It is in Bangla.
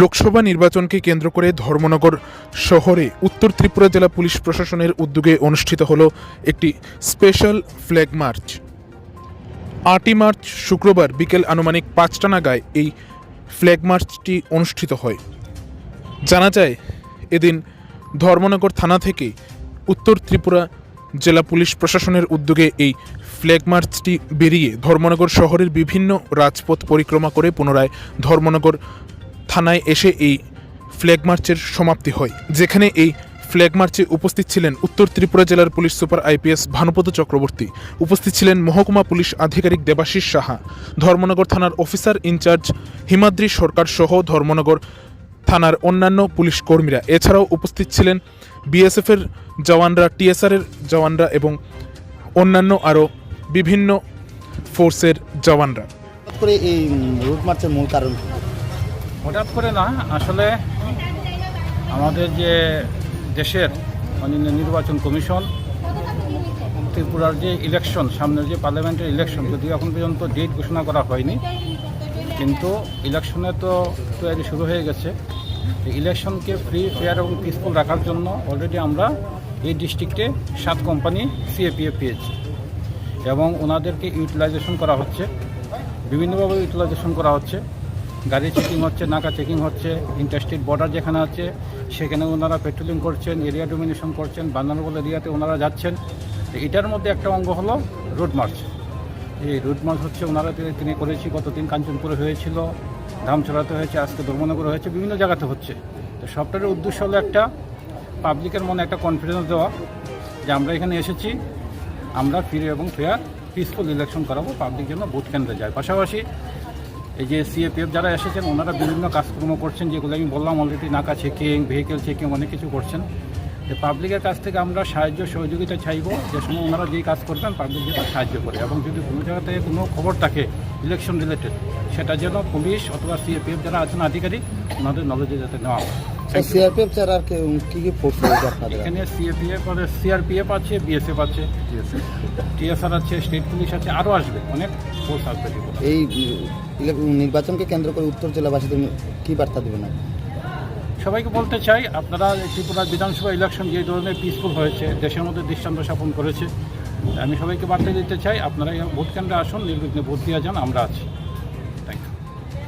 লোকসভা নির্বাচনকে কেন্দ্র করে ধর্মনগর শহরে উত্তর ত্রিপুরা জেলা পুলিশ প্রশাসনের উদ্যোগে অনুষ্ঠিত হল একটি স্পেশাল ফ্ল্যাগ মার্চ। আটই মার্চ শুক্রবার বিকেল আনুমানিক পাঁচটা নাগায় এই ফ্ল্যাগ মার্চটি অনুষ্ঠিত হয়। জানা যায়, এদিন ধর্মনগর থানা থেকে উত্তর ত্রিপুরা জেলা পুলিশ প্রশাসনের উদ্যোগে এই ফ্ল্যাগ মার্চটি বেরিয়ে ধর্মনগর শহরের বিভিন্ন রাজপথ পরিক্রমা করে পুনরায় ধর্মনগর থানায় এসে এই ফ্ল্যাগ মার্চের সমাপ্তি হয়, যেখানে এই ফ্ল্যাগ মার্চে উপস্থিত ছিলেন উত্তর ত্রিপুরা জেলার police super IPS Bhanupat Chakraborty, উপস্থিত ছিলেন মহকুমা পুলিশ আধিকারিক দেবাশিস সাহা, ধর্মনগর থানার অফিসার ইনচার্জ হিমাদ্রি সরকার সহ ধর্মনগর থানার অন্যান্য পুলিশ কর্মীরা এছাড়াও উপস্থিত ছিলেন বিএসএফের জওয়ানরা টিএসআরের জওয়ানরা এবং অন্যান্য আরও বিভিন্ন ফোর্সের জওয়ানরা করে এই রুট মার্চের মূল কারণ? হঠাৎ করে না, আসলে আমাদের যে দেশের মাননীয় নির্বাচন কমিশন, ত্রিপুরার যে ইলেকশন সামনের যে পার্লামেন্টের ইলেকশন যদিও এখন পর্যন্ত ডেট ঘোষণা করা হয়নি, কিন্তু ইলেকশনে তো তৈরি শুরু হয়ে গেছে। ইলেকশনকে ফ্রি ফেয়ার এবং পিসফুল রাখার জন্য অলরেডি আমরা এই ডিস্ট্রিক্টে সাত কোম্পানি সিএপিএফ পেয়েছি এবং ওনাদেরকে ইউটিলাইজেশন করা হচ্ছে, বিভিন্নভাবে ইউটিলাইজেশন করা হচ্ছে। গাড়ি চেকিং হচ্ছে, নাকা চেকিং হচ্ছে ইন্টারস্টেট বর্ডার যেখানে আছে, সেখানে ওনারা পেট্রোলিং করছেন এরিয়া ডোমিনেশন করছেন বান্দারবল এরিয়াতে ওনারা যাচ্ছেন। এটার মধ্যে একটা অঙ্গ হলো রোড মার্চ এই রোড মার্চ হচ্ছে ওনারা তিনি- করেছি, গতদিন কাঞ্চনপুরে হয়েছিল ধামছড়াতে হয়েছে, আজকে ধর্মনগরে হয়েছে, বিভিন্ন জায়গাতে হচ্ছে। তো সবটার উদ্দেশ্য হলো একটা পাবলিকের মনে একটা কনফিডেন্স দেওয়া যে আমরা এখানে এসেছি, আমরা ফিরে এবং ফেয়ার পিসফুল ইলেকশন করাবো পাবলিক যেন ভোট কেন্দ্রে যায়। পাশাপাশি এই যে সিএপিএফ যারা এসেছেন, ওনারা বিভিন্ন কাজকর্ম করছেন, যেগুলো আমি বললাম অলরেডি নাকা চেকিং ভেহিকেল চেকিং অনেক কিছু করছেন। যে পাবলিকের কাছ থেকে আমরা সাহায্য, সহযোগিতা চাইব, যে সময় ওনারা যেই কাজ করবেন পাবলিক যেন সাহায্য করে। এবং যদি কোনো জায়গা থেকে কোনো খবর থাকে ইলেকশন রিলেটেড সেটা যেন পুলিশ অথবা সিএপিএফ যারা আছেন, আধিকারিক, ওনাদের নলেজে যাতে নেওয়া হয়। সিআরপিএফ ছাড়া আর কি কি ফোর্স রয়েছে আপনাদের? এখানে সিএপিএফ আছে সিআরপিএফ আছে বিএসএফ আছে টিএসআর আছে স্টেট পুলিশ আছে আরও আসবে অনেক ফোর্স আসবে এই নির্বাচনকে কেন্দ্র করে উত্তর জেলাবাসীদের কি বার্তা দেবেন সবাইকে বলতে চাই আপনারা ত্রিপুরা বিধানসভা ইলেকশন যে ধরনের পিসফুল হয়েছে দেশের মধ্যে দৃষ্টান্ত স্থাপন করেছে আমি সবাইকে বার্তা দিতে চাই আপনারা ভোট কেন্দ্রে আসুন নির্বিঘ্নে ভোট দিয়ে যান আমরা আছি।